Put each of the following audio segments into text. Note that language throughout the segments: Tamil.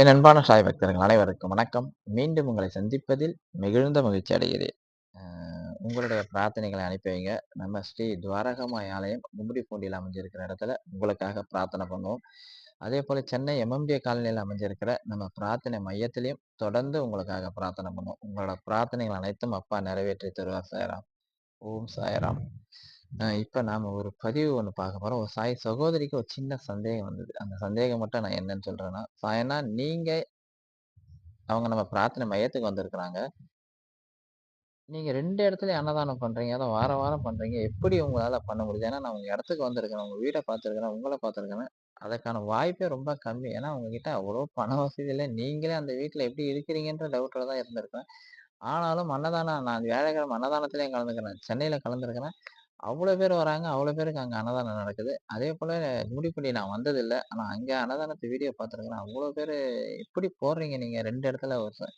என் அன்பான சாய் பக்தர்கள் அனைவருக்கும் வணக்கம். மீண்டும் உங்களை சந்திப்பதில் மிகுந்த மகிழ்ச்சி அடைகிறேன். உங்களுடைய பிரார்த்தனைகளை அனுப்பி வைங்க. நம்ம ஸ்ரீ துவாரகமாய் ஆலயம் கும்படி பூண்டியில் அமைஞ்சிருக்கிற இடத்துல உங்களுக்காக பிரார்த்தனை பண்ணுவோம். அதே போல சென்னை எம்எம்டிஏ காலனியில் அமைஞ்சிருக்கிற நம்ம பிரார்த்தனை மையத்திலையும் தொடர்ந்து உங்களுக்காக பிரார்த்தனை பண்ணுவோம். உங்களோட பிரார்த்தனைகள் அனைத்தும் அப்பா நிறைவேற்றி தருவார் சாயராம். ஓம் சாயராம். இப்ப நாம ஒரு பதிவு ஒண்ணு பார்க்க போகிறோம் ஒரு சாய் சகோதரிக்கு ஒரு சின்ன சந்தேகம் வந்தது. அந்த சந்தேகம் மட்டும் நான் என்னன்னு சொல்றேன்னா சாயனா நீங்க அவங்க நம்ம பிரார்த்தனை மையத்துக்கு வந்திருக்கிறாங்க. நீங்க ரெண்டு இடத்துலயும் அன்னதானம் பண்றீங்க. அதை வாரம் வாரம் பண்றீங்க. எப்படி உங்களால பண்ண முடியுது? ஏன்னா நான் உங்க இடத்துக்கு வந்திருக்கிறேன். உங்க வீடை பார்த்துருக்கிறேன். உங்களை பார்த்துருக்கிறேன். அதற்கான வாய்ப்பே ரொம்ப கம்மி. ஏன்னா உங்ககிட்ட அவ்வளோ பண வசதி இல்லை. நீங்களே அந்த வீட்டுல எப்படி இருக்கிறீங்கன்ற டவுட்டில் தான் இருந்திருக்கேன் ஆனாலும் அன்னதானம் நான் வேலைக்கிழமை அன்னதானத்திலையும் கலந்துக்கிறேன். சென்னையில கலந்துருக்கிறேன் அவ்வளோ பேர் வராங்க. அவ்வளோ பேருக்கு அங்கே அன்னதானம் நடக்குது. அதே போல் முடிப்பள்ளி நான் வந்ததில்லை. ஆனால் அங்கே அன்னதானத்து வீடியோ பார்த்துருக்குறேன் அவ்வளோ பேர் எப்படி போடுறீங்க நீங்கள் ரெண்டு இடத்துல ஒரு ச-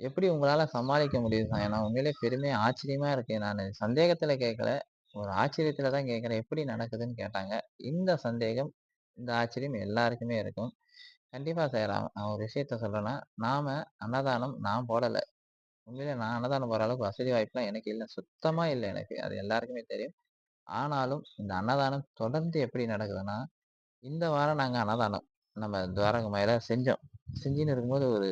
எப்படி உங்களால் சமாளிக்க முடியுது சார் ஏன்னா உண்மையிலே பெருமையாக ஆச்சரியமாக இருக்கு நான். சந்தேகத்தில் கேட்கல ஒரு ஆச்சரியத்தில் தான் கேட்குறேன் எப்படி நடக்குதுன்னு கேட்டாங்க. இந்த சந்தேகம் இந்த ஆச்சரியம் எல்லாருக்குமே இருக்கும். கண்டிப்பாக சார் நான் ஒரு விஷயத்த சொல்கிறேன்னா நாம அன்னதானம் நான் போடலை. உண்மையிலே நான் அன்னதானம் போற அளவுக்கு வசதி வாய்ப்புலாம் எனக்கு இல்லை. சுத்தமா இல்லை எனக்கு. அது எல்லாருக்குமே தெரியும். ஆனாலும் இந்த அன்னதானம் தொடர்ந்து எப்படி நடக்குதுன்னா இந்த வாரம் நாங்க அன்னதானம் நம்ம துவாரக மயில செஞ்சோம். செஞ்சுன்னு இருக்கும்போது ஒரு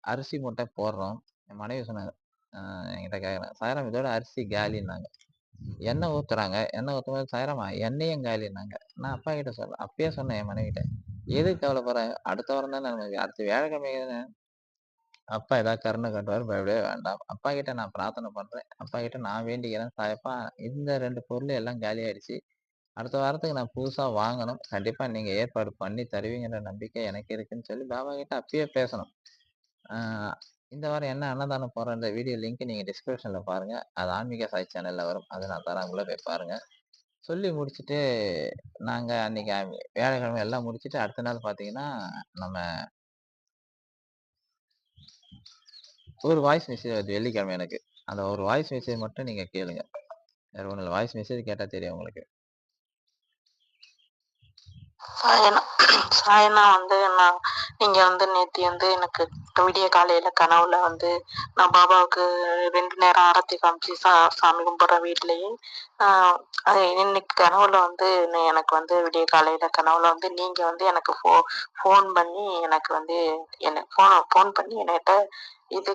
அரிசி மூட்டை போடுறோம். என் மனைவி சொன்னாங்க. என்கிட்ட கேட்குறேன் சாயராம் இதோட அரிசி காலின்னாங்க. எண்ணெய் ஊத்துறாங்க. எண்ணெய் ஊற்றும் போது சாயராமா எண்ணெயும் காலின்னாங்க. நான் அப்பா கிட்ட சொல்ல அப்பயே சொன்னேன் என் மனைவி கிட்ட எதுக்கு கவலைப்படுறேன் அடுத்த வாரம் தானே நமக்கு. அடுத்த வியாழக்கிழமை அப்பா ஏதாவது கருணை காட்டுவார் பயப்படவே வேண்டாம். அப்பா கிட்ட நான் பிரார்த்தனை பண்றேன். அப்பா கிட்ட நான் வேண்டிக்கிறேன். சாயப்பா இந்த ரெண்டு பொருள் எல்லாம் காலியாயிடுச்சு அடுத்த வாரத்துக்கு நான் புதுசா வாங்கணும். கண்டிப்பா நீங்க ஏற்பாடு பண்ணி தருவீங்கன்ற நம்பிக்கை எனக்கு இருக்குன்னு சொல்லி பாபா கிட்ட அப்பயே பேசணும். இந்த வாரம் என்ன அன்னதானம் போறன்ற வீடியோ லிங்க் நீங்க டிஸ்கிரிப்ஷன்ல பாருங்க. அது ஆன்மீக சாய் சேனல்ல வரும். அதை நான் தரேன். போய் பாருங்க. சொல்லி முடிச்சுட்டு நாங்க அன்னைக்கு வேலைக்கிழமை எல்லாம் முடிச்சுட்டு அடுத்த நாள் பாத்தீங்கன்னா நம்ம ஒரு வாய்ஸ் மெசேஜ் வருது வெள்ளிக்கிழமை எனக்கு. அந்த ஒரு வாய்ஸ் மெசேஜ் மட்டும் நீங்க கேளுங்க. வேறு ஒன்றும் இல்லை வாய்ஸ் மெசேஜ் கேட்டா தெரியும் உங்களுக்கு. சாயனா சாயனா வந்து நான் நீங்க வந்து நேத்தி வந்து எனக்கு விடிய காலையில கனவுல வந்து நான் பாபாவுக்கு ரெண்டு நேரம் ஆரத்தி காமிச்சு சா சாமி கும்பிட்ற வீட்லயே ஆஹ் அது இன்னைக்கு கனவுல வந்து எனக்கு வந்து விடிய காலையில கனவுல வந்து நீங்க வந்து எனக்கு ஃபோ ஃபோன் பண்ணி எனக்கு வந்து என்ன ஃபோன் ஃபோன் பண்ணி என்கிட்ட இது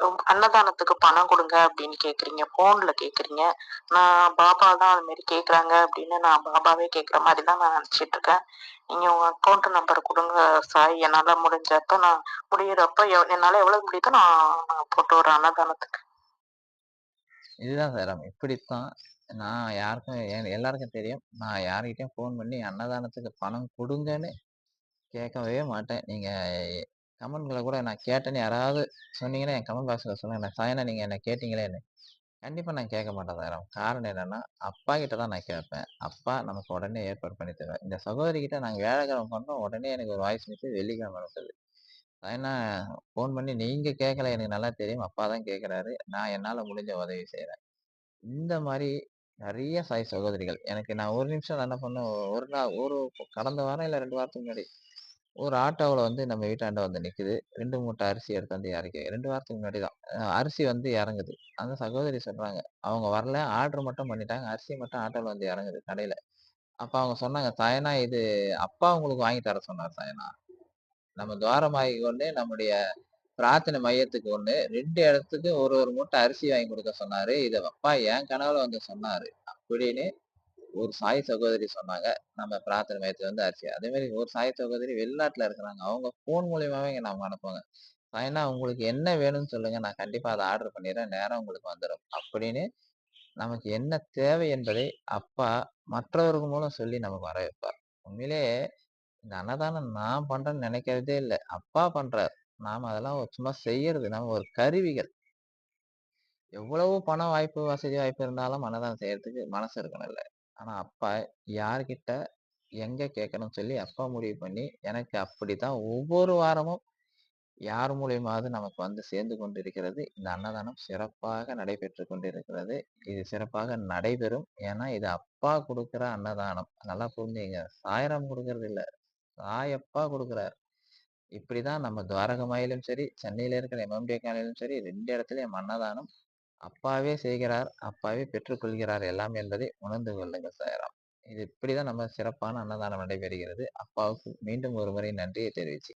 அன்னதானத்துக்கு பணம் கொடுங்க அப்படின்னு கேக்குறீங்க போன்ல கேக்குறீங்க. நான் பாபா தான் அது மாதிரி கேக்குறாங்க அப்படின்னு நான் பாபாவே கேக்குற மாதிரி தான் நான் நினைச்சிட்டு இருக்கேன். நீங்க உங்க அக்கௌண்ட் நம்பர் கொடுங்க சாய் என்னால முடிஞ்சப்ப நான் முடியிறப்ப எவ்- என்னால எவ்வளவு முடியுதோ நான் நான் போட்டு விட்றேன் அன்னதானத்துக்கு. இதுதான் சார். இப்படித்தான். நான் யாருக்கும் எல்லாருக்கும் தெரியும். நான் யார்கிட்டயும் ஃபோன் பண்ணி அன்னதானத்துக்கு பணம் கொடுங்கன்னு கேட்கவே மாட்டேன். நீங்க கமெண்ட்களை கூட நான் கேட்டேன்னு யாராவது சொன்னீங்கன்னா என் கமெண்ட் பாக்ஸில் சொல்லுங்கள் நான் சாயனா நீங்கள் என்ன கேட்டீங்களேன்னு கண்டிப்பாக நான் கேட்க மாட்டேன் சார் காரணம் என்னென்னா அப்பா கிட்ட தான் நான் கேட்பேன். அப்பா நமக்கு உடனே ஏற்பாடு பண்ணி தருவேன் இந்த சகோதரி நாங்கள் வேலைக்கிழமை பண்ணோம் உடனே எனக்கு ஒரு வாய்ஸ் மெசேஜ் வெள்ளிக்கிழமை இருக்குது ஏன்னா ஃபோன் பண்ணி நீங்கள் கேட்கல எனக்கு நல்லா தெரியும். அப்பா தான் கேட்குறாரு. நான் என்னால் முடிஞ்ச உதவி செய்கிறேன் இந்த மாதிரி நிறைய சாய் சகோதரிகள். எனக்கு நான் ஒரு நிமிஷம் நான் என்ன பண்ணேன்? ஒரு நாள் ஒரு கடந்த வாரம் இல்லை ரெண்டு வாரத்துக்கு முன்னாடி ஒரு ஆட்டோவில் வந்து நம்ம வீட்டாண்ட வந்து நிக்குது. ரெண்டு மூட்டை அரிசி எடுத்து வந்து இறக்கி ரெண்டு வாரத்துக்கு முன்னாடி தான். அரிசி வந்து இறங்குது. அந்த சகோதரி சொல்றாங்க அவங்க வரல. ஆர்டர் மட்டும் பண்ணிட்டாங்க. அரிசி மட்டும் ஆட்டோவில் வந்து இறங்குது கடையில. அப்ப அவங்க சொன்னாங்க சாயனா இது அப்பா உங்களுக்கு வாங்கி தர சொன்னார் சாயனா. நம்ம துவாரமாகி ஒன்று நம்முடைய பிரார்த்தனை மையத்துக்கு ஒண்ணு ரெண்டு இடத்துக்கு ஒரு ஒரு மூட்டை அரிசி வாங்கி கொடுக்க சொன்னாரு. இத அப்பா என் கனவுல வந்து சொன்னாரு. அப்படின்னு ஒரு சாய் சகோதரி சொன்னாங்க. நம்ம பிரார்த்தனை மையத்துல வந்து அரிசி. அதே மாதிரி ஒரு சாய் சகோதரி வெளிநாட்டுல இருக்கிறாங்க. அவங்க போன் மூலியமாவே இங்க நம்ம அனுப்புவாங்க. சாயனா உங்களுக்கு என்ன வேணும்னு சொல்லுங்க. நான் கண்டிப்பா அதை ஆர்டர் பண்ணிடுறேன். நேரம் உங்களுக்கு வந்துடும் அப்படின்னு நமக்கு என்ன தேவை என்பதை அப்பா மற்றவர்கள் மூலம் சொல்லி நமக்கு வர வைப்பார். உண்மையிலே இந்த அன்னதானம் நான் பண்றேன்னு நினைக்கிறதே இல்லை. அப்பா பண்றார். நாம அதெல்லாம் சும்மா செய்யறது. நம்ம ஒரு கருவிகள். எவ்வளவு பண வாய்ப்பு வசதி வாய்ப்பு இருந்தாலும் அன்னதானம் செய்யறதுக்கு மனசு இருக்கணும் இல்லை. ஆனா அப்பா யார்கிட்ட எங்க கேட்கணும்னு சொல்லி அப்பா முடிவு பண்ணி எனக்கு அப்படிதான் ஒவ்வொரு வாரமும் யார் மூலியமாவது நமக்கு வந்து சேர்ந்து கொண்டிருக்கிறது. இந்த அன்னதானம் சிறப்பாக நடைபெற்று கொண்டிருக்கிறது. இது சிறப்பாக நடைபெறும். ஏன்னா இது அப்பா கொடுக்குற அன்னதானம். நல்லா புரிஞ்சுங்க. சாயரம் கொடுக்கறது இல்ல. சாயப்பா கொடுக்குறார். இப்படிதான் நம்ம துவாரகமாயிலும் சரி, சென்னையில இருக்கிற எம்எம்டி காலையிலும் சரி ரெண்டு இடத்துலயும் அன்னதானம். அப்பாவே செய்கிறார், அப்பாவே பெற்றுக்கொள்கிறார் எல்லாம் என்பதை உணர்ந்து கொள்ளுங்கள் சாய்ராம். இது இப்படிதான் நம்ம சிறப்பான அன்னதானம் நடைபெறுகிறது. அப்பாவுக்கு மீண்டும் ஒரு முறை நன்றியை தெரிவிச்சு